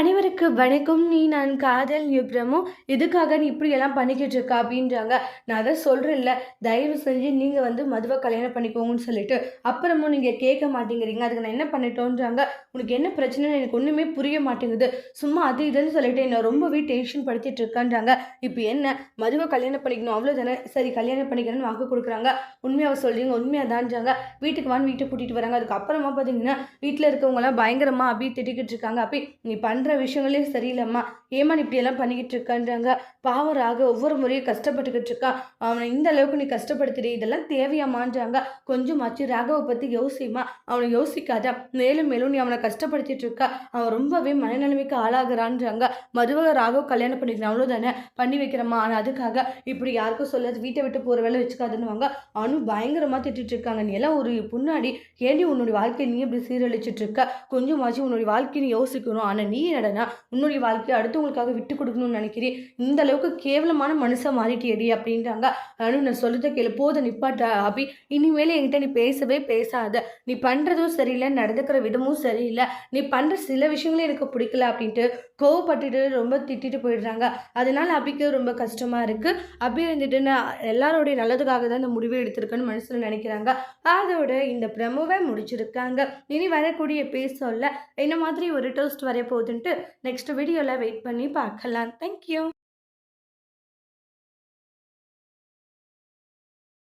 அனைவருக்கு வணக்கம். நீ நான் காதல் விப்ரமோ எதுக்காக நீ இப்படியெல்லாம் பண்ணிக்கிட்டு இருக்கா அப்படின்றாங்க. நான் அதை சொல்கிறேன்ல தயவு செஞ்சு நீங்கள் வந்து மதுவை கல்யாணம் பண்ணிக்கோங்கன்னு சொல்லிட்டு அப்புறமும் நீங்கள் கேட்க மாட்டேங்கிறீங்க. அதுக்கு நான் என்ன பண்ணிட்டோன்றாங்க உனக்கு என்ன பிரச்சனைன்னு எனக்கு ஒன்றுமே புரிய மாட்டேங்குது. சும்மா அது இதுன்னு சொல்லிட்டு என்னை ரொம்பவே டென்ஷன் படுத்திட்டு இருக்கான்றாங்க. இப்போ என்ன? மதுவை கல்யாணம் பண்ணிக்கணும். அவ்வளோதானே சரி கல்யாணம் பண்ணிக்கிறேன்னு வாக்கு கொடுக்குறாங்க. உண்மையாக சொல்கிறீங்க உண்மையாக தான்றாங்க வீட்டுக்கு வான்னு வீட்டை கூட்டிகிட்டு வராங்க. அதுக்கப்புறமா பார்த்தீங்கன்னா வீட்டில் இருக்கவங்கலாம் பயங்கரமாக அப்படி திட்டிக்கிட்டு இருக்காங்க. அப்படி நீ பண்ணுற விஷயங்களே சரியில்லைம்மா. ஏமா நீ இப்படியெல்லாம் பண்ணிக்கிட்டு இருக்கான்றாங்க. பாவம் ராக ஒவ்வொரு முறையும் கஷ்டப்பட்டுக்கிட்டு இருக்கா. அவனை இந்த அளவுக்கு நீ கஷ்டப்படுத்துறீ இதெல்லாம் தேவையாமான்றாங்க. கொஞ்சமாச்சு ராகவை பற்றி யோசிமா அவனை யோசிக்காத. மேலும் மேலும் நீ அவனை கஷ்டப்படுத்திட்டு இருக்கா. அவன் ரொம்பவே மனநிலைமைக்கு ஆளாகிறான்றாங்க. மதுவக ராகவ் கல்யாணம் பண்ணிக்கிறேன் அவ்வளோதானே பண்ணி வைக்கிறம்மா. ஆனால் அதுக்காக இப்படி யாருக்கும் சொல்லாது. வீட்டை விட்டு போகிற வேலை வச்சுக்காதுன்னுவாங்க. அவனும் பயங்கரமாக திட்டிட்டு இருக்காங்க. நீ எல்லாம் ஒரு முன்னாடி ஏண்டி உன்னுடைய வாழ்க்கையை நீ இப்படி சீரழிச்சிட்டு இருக்க? கொஞ்சமாச்சு உன்னுடைய வாழ்க்கையை நீ யோசிக்கணும். ஆனால் நீ நடனா உன்னுடைய வாழ்க்கையை அடுத்தவங்களுக்காக விட்டு கொடுக்கணும்னு நினைக்கிறேன். இந்த அளவுக்கு கேவலமான மனுஷன் மாறிட்டியடி அப்படின்றாங்க. அனு நான் சொல்லுத கேளு. போத நிப்பாட்டா அபி. இனிமேல் என்கிட்ட நீ பேசவே பேசாத. நீ பண்ணுறதும் சரியில்லை நடந்துக்கிற விதமும் சரியில்லை. நீ பண்ணுற சில விஷயங்களே எனக்கு பிடிக்கல அப்படின்ட்டு கோவப்பட்டுட்டு ரொம்ப திட்டிட்டு போயிடுறாங்க. அதனால அபிக்கு ரொம்ப கஷ்டமாக இருக்குது அபி இருந்துட்டு நான் எல்லாரோடைய நல்லதுக்காக தான் இந்த முடிவை எடுத்திருக்கேன்னு மனசில் நினைக்கிறாங்க. அதோட இந்த பிரமுவை முடிச்சிருக்காங்க. இனி வரக்கூடிய பேசல என்ன மாதிரி ஒரு டோஸ்ட் வர அப்படின்ட்டு நெக்ஸ்ட் வீடியோவில் வெயிட் பண்ணி பார்க்கலாம். தேங்க்யூ